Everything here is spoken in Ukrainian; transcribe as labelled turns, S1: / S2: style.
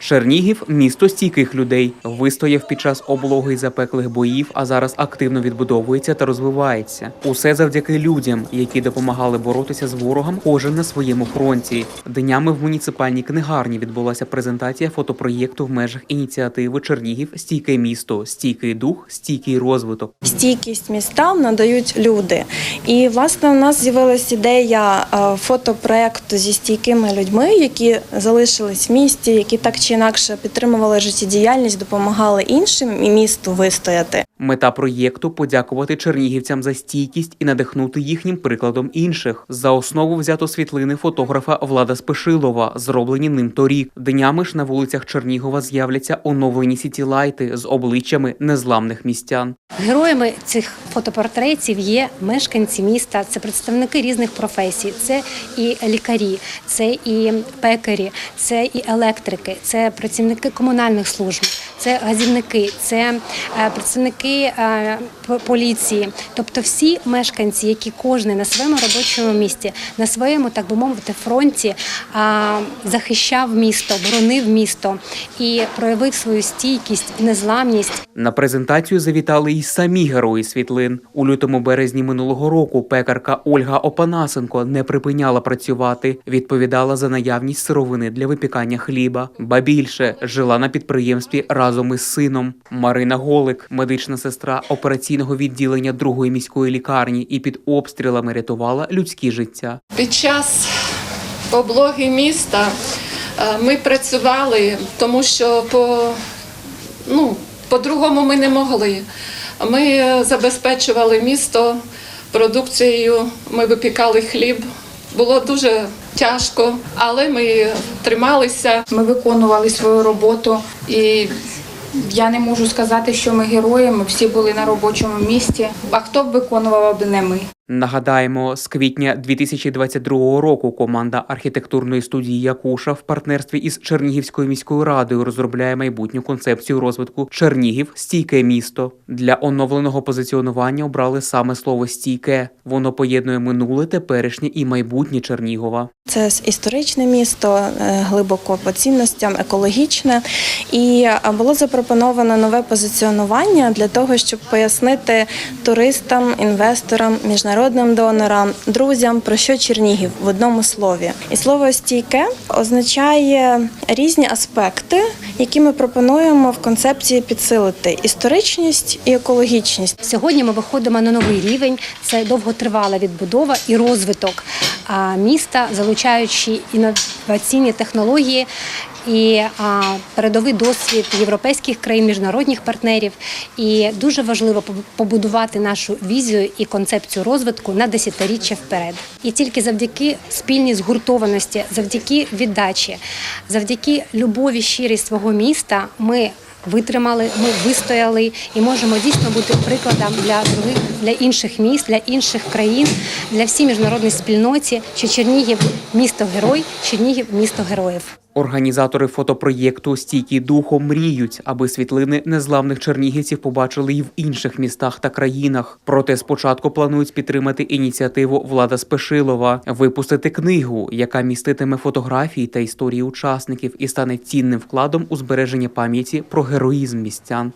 S1: Чернігів місто стійких людей. Вистояв під час облоги й запеклих боїв, а зараз активно відбудовується та розвивається. Усе завдяки людям, які допомагали боротися з ворогом, кожен на своєму фронті. Днями в муніципальній книгарні відбулася презентація фотопроєкту в межах ініціативи Чернігів Стійке місто, стійкий дух, стійкий розвиток.
S2: Стійкість містам надають люди. І власне у нас з'явилася ідея е, фотопроекту зі стійкими людьми, які залишились в місті, які так чи інакше підтримували життєдіяльність, допомагали іншим і місту вистояти.
S1: Мета проєкту подякувати чернігівцям за стійкість і надихнути їхнім прикладом інших. За основу взято світлини фотографа Влада Спешилова, зроблені ним торік. Днями ж на вулицях Чернігова з'являться оновлені сітілайти з обличчями незламних містян.
S3: Героями цих фотопортретів є мешканці міста, це представники різних професій, це і лікарі, це і пекарі, це і електрики, це працівники комунальних служб, це газівники, це е, представники е, поліції. Тобто всі мешканці, які кожен на своєму робочому місці, на своєму, так би мовити, фронті захищав місто, боронив місто і проявив свою стійкість, незламність.
S1: На презентацію завітали й самі герої світлин. У лютому березні минулого року пекарка Ольга Опанасенко не припиняла працювати, відповідала за наявність сировини для випікання хліба. Ба більше жила на підприємстві разом із сином. Марина Голик, медична сестра операційного відділення другої міської лікарні, і під обстрілами рятувала людські життя.
S4: Під час облоги міста е, ми працювали, тому що по, ну, по-другому ми не могли. Ми е, забезпечували місто продукцією, ми випікали хліб. Було дуже тяжко, але ми трималися.
S5: Ми виконували свою роботу, і я не можу сказати, що ми герої. Ми всі були на робочому місці. А хто б виконував, аби не ми?
S1: Нагадаємо, з квітня 2022 року команда архітектурної студії Якуша в партнерстві із Чернігівською міською радою розробляє майбутню концепцію розвитку Чернігів стійке місто. Для оновленого позиціонування обрали саме слово стійке. Воно поєднує минуле, теперішнє і майбутнє Чернігова.
S2: Це історичне місто, е, глибоко по цінностям, екологічне. І е, було запропоновано нове позиціонування для того, щоб пояснити туристам, інвесторам, міжнародним донорам, друзям про що Чернігів в одному слові. І слово стійке означає різні аспекти, які ми пропонуємо в концепції підсилити: історичність і екологічність.
S3: Сьогодні ми виходимо на новий рівень. Це довготривала відбудова і розвиток міста, залучаючи інноваційні технології і передовий досвід європейських країн, міжнародних партнерів. І дуже важливо побудувати нашу візію і концепцію розвитку на десятиріччя вперед. І тільки завдяки спільній згуртованості, завдяки віддачі, завдяки любові щирість свого міста, ми витримали, ми вистояли і можемо дійсно бути прикладом для других для інших міст, для інших країн, для всій міжнародної спільноті, що Чернігів місто герой, Чернігів місто героїв.
S1: Організатори фотопроєкту Стійкі духом мріють, аби світлини незламних чернігівців побачили й в інших містах та країнах. Проте спочатку планують підтримати ініціативу Влада Спешилова, випустити книгу, яка міститиме фотографії та історії учасників і стане цінним вкладом у збереження пам'яті про героїзм містян.